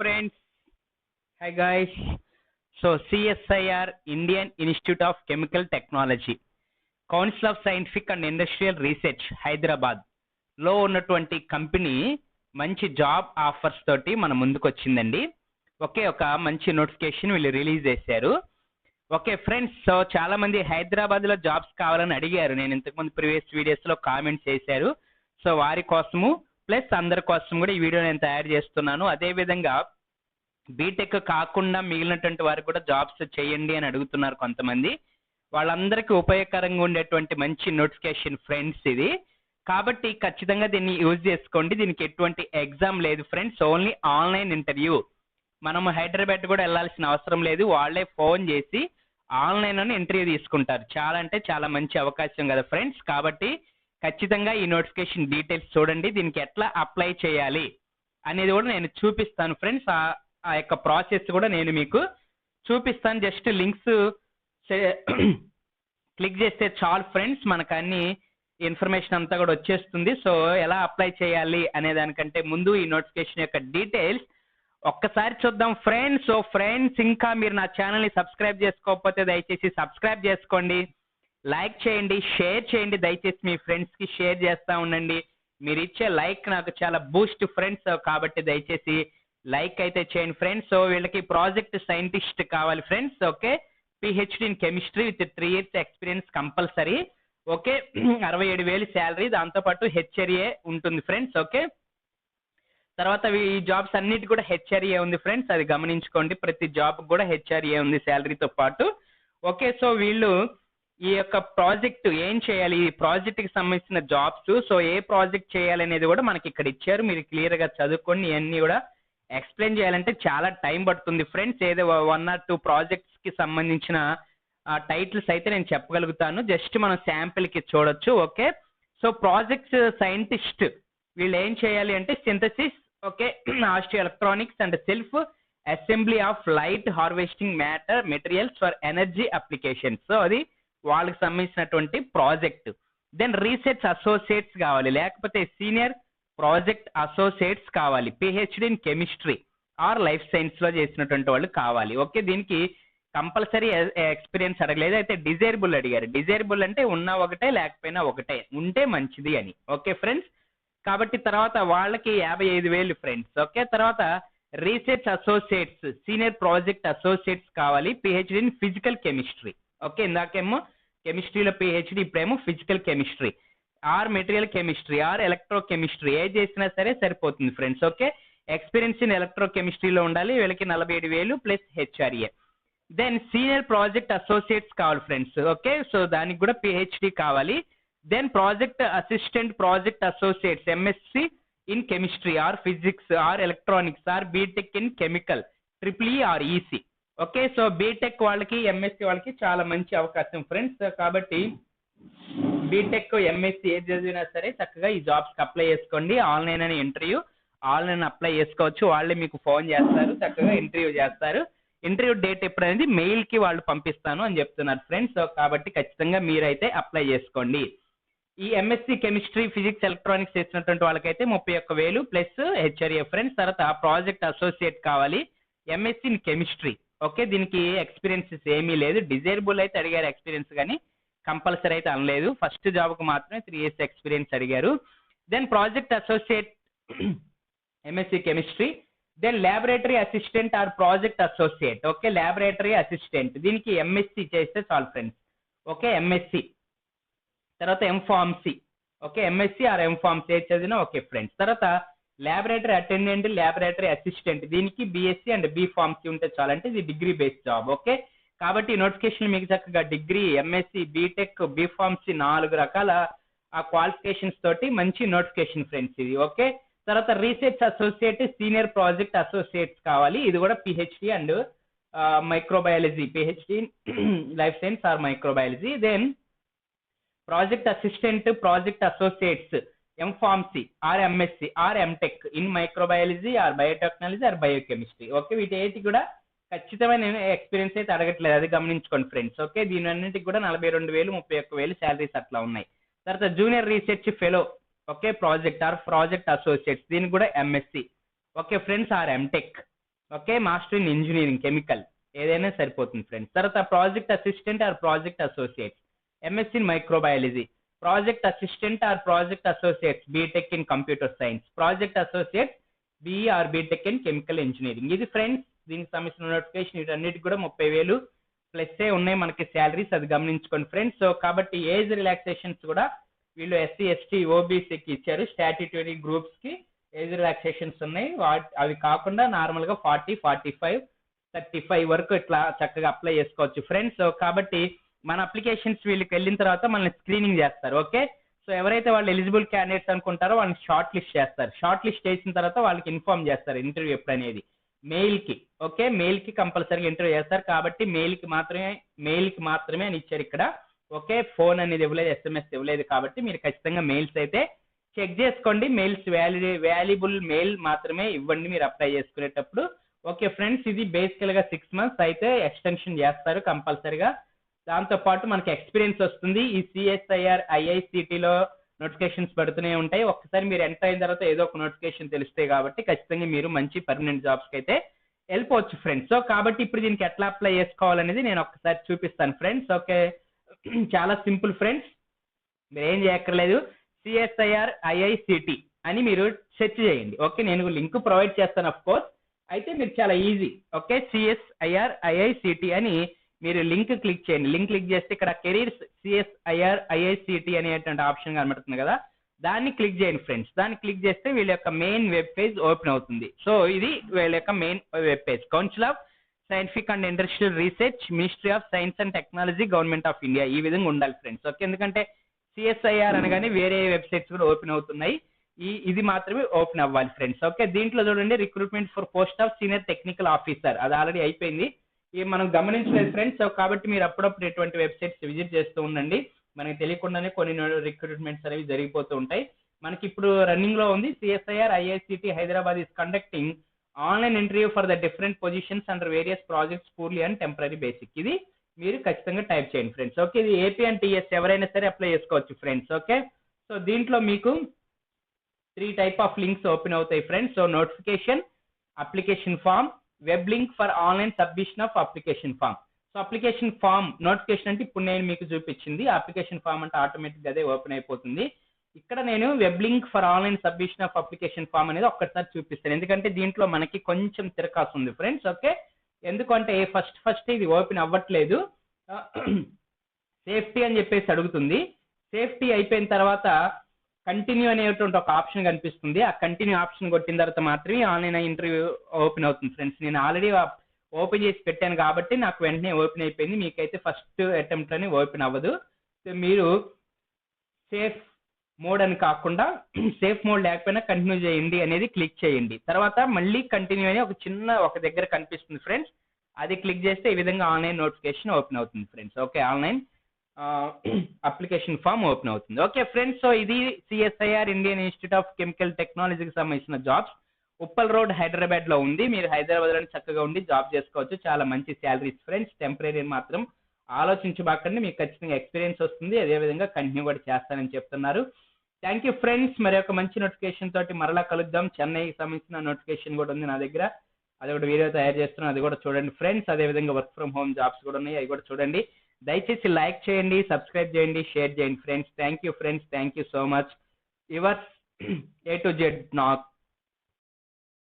friends. Hi guys. So CSIR, Indian Institute of Chemical Technology, council of scientific and industrial research హైదరాబాద్లో ఉన్నటువంటి company మంచి job offers తోటి మన ముందుకు వచ్చిందండి. ఒకే ఒక మంచి నోటిఫికేషన్ వీళ్ళు రిలీజ్ చేశారు. ఓకే ఫ్రెండ్స్ సో చాలా మంది హైదరాబాద్లో జాబ్స్ కావాలని అడిగారు. నేను ఇంతకుముందు ప్రీవియస్ వీడియోస్లో కామెంట్స్ చేశారు. సో వారి కోసము ప్లస్ అందరి కోసం కూడా ఈ వీడియో నేను తయారు చేస్తున్నాను. అదేవిధంగా బీటెక్ కాకుండా మిగిలినటువంటి వారు కూడా జాబ్స్ చేయండి అని అడుగుతున్నారు కొంతమంది. వాళ్ళందరికీ ఉపయోగకరంగా ఉండేటువంటి మంచి నోటిఫికేషన్ ఫ్రెండ్స్ ఇది. కాబట్టి ఖచ్చితంగా దీన్ని యూజ్ చేసుకోండి. దీనికి ఎటువంటి ఎగ్జామ్ లేదు ఫ్రెండ్స్. Only online interview. మనం హైదరాబాద్ కూడా వెళ్ళాల్సిన అవసరం లేదు. వాళ్ళే ఫోన్ చేసి ఆన్లైన్ అని ఇంటర్వ్యూ తీసుకుంటారు. చాలా అంటే చాలా మంచి అవకాశం కదా ఫ్రెండ్స్. కాబట్టి ఖచ్చితంగా ఈ నోటిఫికేషన్ డీటెయిల్స్ చూడండి. దీనికి ఎట్లా అప్లై చేయాలి అనేది కూడా నేను చూపిస్తాను ఫ్రెండ్స్. ఆ యొక్క ప్రాసెస్ కూడా నేను మీకు చూపిస్తాను. జస్ట్ లింక్స్ క్లిక్ చేస్తే చాలు ఫ్రెండ్స్. మనకు అన్ని ఇన్ఫర్మేషన్ అంతా కూడా వచ్చేస్తుంది. సో ఎలా అప్లై చేయాలి అనే దానికంటే ముందు ఈ నోటిఫికేషన్ యొక్క డీటెయిల్స్ ఒక్కసారి చూద్దాం ఫ్రెండ్స్. సో ఫ్రెండ్స్ ఇంకా మీరు నా ఛానల్ని సబ్స్క్రైబ్ చేసుకోకపోతే దయచేసి సబ్స్క్రైబ్ చేసుకోండి. లైక్ చేయండి షేర్ చేయండి దయచేసి మీ ఫ్రెండ్స్కి షేర్ చేస్తూ ఉండండి. మీరు ఇచ్చే లైక్ నాకు చాలా బూస్ట్ ఫ్రెండ్స్ కాబట్టి దయచేసి లైక్ అయితే చేయండి ఫ్రెండ్స్ సో వీళ్ళకి ప్రాజెక్ట్ సైంటిస్ట్ కావాలి friends okay PhD in chemistry with three years experience compulsory okay అరవై ఏడు వేలు శాలరీ దాంతోపాటు హెచ్ఆర్ఏ ఉంటుంది ఫ్రెండ్స్ ఓకే తర్వాత ఈ జాబ్స్ అన్నిటి కూడా హెచ్ఆర్ఏ ఉంది ఫ్రెండ్స్ అది గమనించుకోండి. ప్రతి జాబ్ కూడా హెచ్ఆర్ఏ ఉంది శాలరీతో పాటు ఓకే సో వీళ్ళు ఈ యొక్క ప్రాజెక్ట్ ఏం చేయాలి? ఈ ప్రాజెక్ట్కి సంబంధించిన జాబ్స్. సో ఏ ప్రాజెక్ట్ చేయాలి అనేది కూడా మనకి ఇక్కడ ఇచ్చారు. మీరు క్లియర్గా చదువుకొని ఇవన్నీ కూడా ఎక్స్ప్లెయిన్ చేయాలంటే చాలా టైం పడుతుంది. ఫ్రెండ్స్ ఏదో వన్ ఆర్ టూ ప్రాజెక్ట్స్కి సంబంధించిన టైటిల్స్ అయితే నేను చెప్పగలుగుతాను. జస్ట్ మనం శాంపిల్కి చూడొచ్చు. ఓకే? సో ప్రాజెక్ట్ సైంటిస్ట్ వీళ్ళు ఏం చేయాలి అంటే synthesis okay? Astro electronics and self assembly of light harvesting matter materials for energy applications. So అది వాళ్ళకి సంబంధించినటువంటి ప్రాజెక్ట్ దెన్ రీసెర్చ్ అసోసియేట్స్ కావాలి. లేకపోతే సీనియర్ ప్రాజెక్ట్ అసోసియేట్స్ కావాలి. PhD in chemistry or life సైన్స్లో చేసినటువంటి వాళ్ళు కావాలి. ఓకే దీనికి కంపల్సరీ ఎక్స్పీరియన్స్ అడగలేదు. అయితే డిజైరబుల్ అడిగారు. డిజైరబుల్ అంటే ఉన్న ఒకటే లేకపోయినా ఒకటే. ఉంటే మంచిది అని. ఓకే ఫ్రెండ్స్ కాబట్టి తర్వాత వాళ్ళకి యాభై ఐదు వేలు ఫ్రెండ్స్ ఓకే తర్వాత research associates senior project associates కావాలి. PhD in physical chemistry okay ఇందాకేమో కెమిస్ట్రీలో పిహెచ్డి ఇప్పుడేమో physical chemistry or material chemistry or electrochemistry ఏ చేసినా సరే సరిపోతుంది friends okay experience in electro కెమిస్ట్రీలో ఉండాలి వీళ్ళకి నలభై ఏడు వేలు plus HRA then senior project associates కావాలి ఫ్రెండ్స్ ఓకే సో దానికి కూడా పిహెచ్డి కావాలి. Then project assistant project associates MSc in chemistry or physics or electronics or BTech in chemical triple E or EC okay so BTech వాళ్ళకి MSc వాళ్ళకి చాలా మంచి అవకాశం friends. కాబట్టి బీటెక్ ఎంఎస్సి ఏది చదివినా సరే చక్కగా ఈ జాబ్స్కి అప్లై చేసుకోండి. ఆన్లైన్ అని ఇంటర్వ్యూ. ఆన్లైన్ అప్లై చేసుకోవచ్చు. వాళ్ళే మీకు ఫోన్ చేస్తారు చక్కగా ఇంటర్వ్యూ చేస్తారు. ఇంటర్వ్యూ డేట్ ఎప్పుడు అనేది మెయిల్కి వాళ్ళు పంపిస్తాను అని చెప్తున్నారు ఫ్రెండ్స్. సో కాబట్టి ఖచ్చితంగా మీరైతే అప్లై చేసుకోండి. ఈ ఎంఎస్సి కెమిస్ట్రీ ఫిజిక్స్ ఎలక్ట్రానిక్స్ చేసినటువంటి వాళ్ళకైతే ముప్పై ఒక్క వేలు ప్లస్ హెచ్ఆర్ఏ ఫ్రెండ్స్. తర్వాత ప్రాజెక్ట్ అసోసియేట్ కావాలి. MSc in chemistry. ఓకే దీనికి ఎక్స్పీరియన్సెస్ ఏమీ లేదు. డిజైరబుల్ అయితే అడిగారు ఎక్స్పీరియన్స్ కానీ కంపల్సరీ అయితే అనలేదు. ఫస్ట్ జాబ్కి మాత్రమే త్రీ ఇయర్స్ ఎక్స్పీరియన్స్ అడిగారు. Then project associate MSc chemistry then laboratory assistant or project associate okay laboratory assistant దీనికి ఎంఎస్సి చేస్తే చాలు ఫ్రెండ్స్ ఓకే ఎంఎస్సి తర్వాత MPharmacy okay MSc or MPharmacy చదివిన చదివినా ఓకే ఫ్రెండ్స్ తర్వాత ల్యాబొరేటరీ అటెండెంట్ ల్యాబొరేటరీ అసిస్టెంట్ దీనికి BSc and B pharmacy ఉంటే చాలంటే ఇది డిగ్రీ బేస్డ్ జాబ్ ఓకే కాబట్టి నోటిఫికేషన్ మీకు చక్కగా degree MSc BTech B pharmacy నాలుగు రకాల ఆ క్వాలిఫికేషన్స్ తోటి మంచి నోటిఫికేషన్ ఫ్రెండ్స్ ఇది ఓకే తర్వాత research associate senior project associates కావాలి. ఇది కూడా PhD and microbiology PhD life science or microbiology then project assistant project associates MPharmacy or MSc or MTech in microbiology or biotechnology or biochemistry okay వీటి కూడా ఖచ్చితమైన experience అయితే అడగట్లేదు. అది గమనించుకోండి ఫ్రెండ్స్ ఓకే దీని అన్నిటికి కూడా నలభై రెండు వేలు ముప్పై ఒక్క వేలు శాలరీస్ అట్లా ఉన్నాయి. తర్వాత junior research fellow okay project or project associates దీనికి కూడా MSc okay friends or MTech okay master in engineering chemical ఏదైనా సరిపోతుంది ఫ్రెండ్స్ తర్వాత project assistant or project associate MSc in microbiology project assistant or project associates BTech in computer science project associate BE or BTech in chemical engineering ఇది friends దీనికి సంబంధించిన notification వీటన్నిటికి కూడా ముప్పై వేలు ప్లస్ ఏ ఉన్నాయి మనకి శాలరీస్ అది గమనించుకోండి ఫ్రెండ్స్ సో కాబట్టి ఏజ్ రిలాక్సేషన్స్ కూడా వీళ్ళు ఎస్సీ ఎస్టీ ఓబీసీకి ఇచ్చారు. స్టాట్యుటరీ గ్రూప్స్కి ఏజ్ రిలాక్సేషన్స్ ఉన్నాయి. వాట్- అవి కాకుండా నార్మల్గా forty forty five thirty five వరకు ఇట్లా చక్కగా అప్లై చేసుకోవచ్చు ఫ్రెండ్స్ కాబట్టి మన అప్లికేషన్స్ వీళ్ళకి వెళ్ళిన తర్వాత మనల్ని స్క్రీనింగ్ చేస్తారు ఓకే సో ఎవరైతే వాళ్ళు ఎలిజిబుల్ క్యాండిడేట్స్ అనుకుంటారో వాళ్ళని షార్ట్ లిస్ట్ చేస్తారు. షార్ట్ లిస్ట్ చేసిన తర్వాత వాళ్ళకి ఇన్ఫార్మ్ చేస్తారు ఇంటర్వ్యూ ఎప్పుడు అనేది మెయిల్కి ఓకే మెయిల్కి కంపల్సరీగా ఇంటర్వ్యూ చేస్తారు కాబట్టి మెయిల్కి మాత్రమే మెయిల్కి మాత్రమే అని ఇచ్చారు ఇక్కడ ఓకే ఫోన్ అనేది ఇవ్వలేదు ఎస్ఎంఎస్ ఇవ్వలేదు కాబట్టి మీరు ఖచ్చితంగా మెయిల్స్ అయితే చెక్ చేసుకోండి. మెయిల్స్ వ్యాలి వాల్యుబుల్ మెయిల్ మాత్రమే ఇవ్వండి మీరు అప్లై చేసుకునేటప్పుడు. ఓకే ఫ్రెండ్స్ ఇది బేసికల్గా సిక్స్ మంత్స్ అయితే ఎక్స్టెన్షన్ చేస్తారు కంపల్సరీగా దాంతో పాటు మనకి ఎక్స్పీరియన్స్ వస్తుంది. ఈ సిఎస్ఐఆర్ ఐఐసిటిలో నోటిఫికేషన్స్ పడుతూనే ఉంటాయి. ఒక్కసారి మీరు ఎంటర్ అయిన తర్వాత ఏదో ఒక నోటిఫికేషన్ తెలుస్తాయి కాబట్టి ఖచ్చితంగా మీరు మంచి పర్మనెంట్ జాబ్స్కి అయితే వెళ్ళిపోవచ్చు ఫ్రెండ్స్ సో కాబట్టి ఇప్పుడు దీనికి ఎట్లా అప్లై చేసుకోవాలనేది నేను ఒక్కసారి చూపిస్తాను ఫ్రెండ్స్ ఓకే? చాలా సింపుల్ ఫ్రెండ్స్ మీరు ఏం చేయక్కర్లేదు. సిఎస్ఐఆర్ ఐఐసిటి అని మీరు సెర్చ్ చేయండి. ఓకే? నేను లింక్ ప్రొవైడ్ చేస్తాను అఫ్ కోర్స్ అయితే మీరు చాలా ఈజీ ఓకే? సిఎస్ఐఆర్ ఐఐసిటి అని మీరు లింక్ క్లిక్ చేయండి. లింక్ క్లిక్ చేస్తే ఇక్కడ కెరీర్స్ సిఎస్ఐఆర్ ఐఐసిటి అనేటువంటి ఆప్షన్ కనబడుతుంది కదా. దాన్ని క్లిక్ చేయండి ఫ్రెండ్స్. దాన్ని క్లిక్ చేస్తే వీళ్ళ యొక్క మెయిన్ వెబ్ పేజ్ ఓపెన్ అవుతుంది. సో ఇది వీళ్ళ యొక్క main web page. Council of scientific and industrial research ministry of science and technology government of India ఈ విధంగా ఉండాలి ఫ్రెండ్స్. ఓకే? ఎందుకంటే సిఎస్ఐఆర్ అనగానే వేరే వెబ్సైట్స్ కూడా ఓపెన్ అవుతున్నాయి. ఈ ఇది మాత్రమే ఓపెన్ అవ్వాలి ఫ్రెండ్స్. ఓకే? దీంట్లో చూడండి recruitment for post of senior technical officer. అది ఆల్రెడీ అయిపోయింది. మనం గమనించలేదు ఫ్రెండ్స్ కాబట్టి మీరు అప్పుడప్పుడు ఇటువంటి వెబ్సైట్స్ విజిట్ చేస్తూ ఉండండి. మనకి తెలియకుండానే కొన్ని రిక్రూట్మెంట్స్ అనేవి జరిగిపోతూ ఉంటాయి. మనకి ఇప్పుడు రన్నింగ్లో ఉంది CSIR IICT Hyderabad is conducting online interview for the different positions under various projects purely and temporary basic ఇది మీరు ఖచ్చితంగా టైప్ చేయండి ఫ్రెండ్స్ ఓకే ఇది ఏపీ అండ్ టీఎస్ ఎవరైనా సరే అప్లై చేసుకోవచ్చు ఫ్రెండ్స్ ఓకే సో దీంట్లో మీకు three type of links open అవుతాయి friends so notification application form web link for online submission of application form so application form notification అంటే ఇప్పుడు నేను మీకు చూపించింది. అప్లికేషన్ ఫామ్ అంటే ఆటోమేటిక్గా అదే ఓపెన్ అయిపోతుంది. ఇక్కడ నేను web link for online submission of application form అనేది ఒక్కసారి చూపిస్తాను. ఎందుకంటే దీంట్లో మనకి కొంచెం తిరకాసు ఉంది ఫ్రెండ్స్ ఓకే ఎందుకంటే ఫస్ట్ ఫస్ట్ ఇది ఓపెన్ అవ్వట్లేదు. సేఫ్టీ అని చెప్పేసి అడుగుతుంది. సేఫ్టీ అయిపోయిన తర్వాత కంటిన్యూ అనేటువంటి ఒక ఆప్షన్ కనిపిస్తుంది. ఆ కంటిన్యూ ఆప్షన్ కొట్టిన తర్వాత మాత్రమే ఆన్లైన్ ఇంటర్వ్యూ ఓపెన్ అవుతుంది ఫ్రెండ్స్ నేను ఆల్రెడీ ఓపెన్ చేసి పెట్టాను కాబట్టి నాకు వెంటనే ఓపెన్ అయిపోయింది. మీకైతే ఫస్ట్ అటెంప్ట్ అని ఓపెన్ అవ్వదు. సో మీరు సేఫ్ మోడ్ అని కాకుండా సేఫ్ మోడ్ లేకపోయినా కంటిన్యూ చేయండి అనేది క్లిక్ చేయండి. తర్వాత మళ్ళీ కంటిన్యూ అని ఒక చిన్న ఒక దగ్గర కనిపిస్తుంది ఫ్రెండ్స్ అది క్లిక్ చేస్తే ఈ విధంగా ఆన్లైన్ నోటిఫికేషన్ ఓపెన్ అవుతుంది friends okay online application form open అవుతుంది. ఓకే ఫ్రెండ్స్ సో ఇది CSIR Indian institute of chemical టెక్నాలజీకి సంబంధించిన జాబ్స్ ఉప్పల్ రోడ్ హైదరాబాద్లో ఉంది. మీరు హైదరాబాద్లో చక్కగా ఉండి జాబ్ చేసుకోవచ్చు. చాలా మంచి శాలరీస్ ఫ్రెండ్స్ టెంపరీ మాత్రం ఆలోచించబాకండి. మీకు ఖచ్చితంగా ఎక్స్పీరియన్స్ వస్తుంది. అదేవిధంగా కంటిన్యూ కూడా చేస్తానని చెప్తున్నారు. థ్యాంక్ యూ ఫ్రెండ్స్ మరి ఒక మంచి నోటిఫికేషన్ తోటి మరలా కలుద్దాం. చెన్నైకి సంబంధించిన నోటిఫికేషన్ కూడా ఉంది నా దగ్గర. అది కూడా వీడియో తయారు చేస్తున్నాను అది కూడా చూడండి ఫ్రెండ్స్ అదేవిధంగా వర్క్ ఫ్రమ్ హోమ్ జాబ్స్ కూడా ఉన్నాయి. అవి కూడా చూడండి. దయచేసి లైక్ చేయండి సబ్స్క్రైబ్ చేయండి షేర్ చేయండి. Friends thank you friends thank you so much yours A to Z not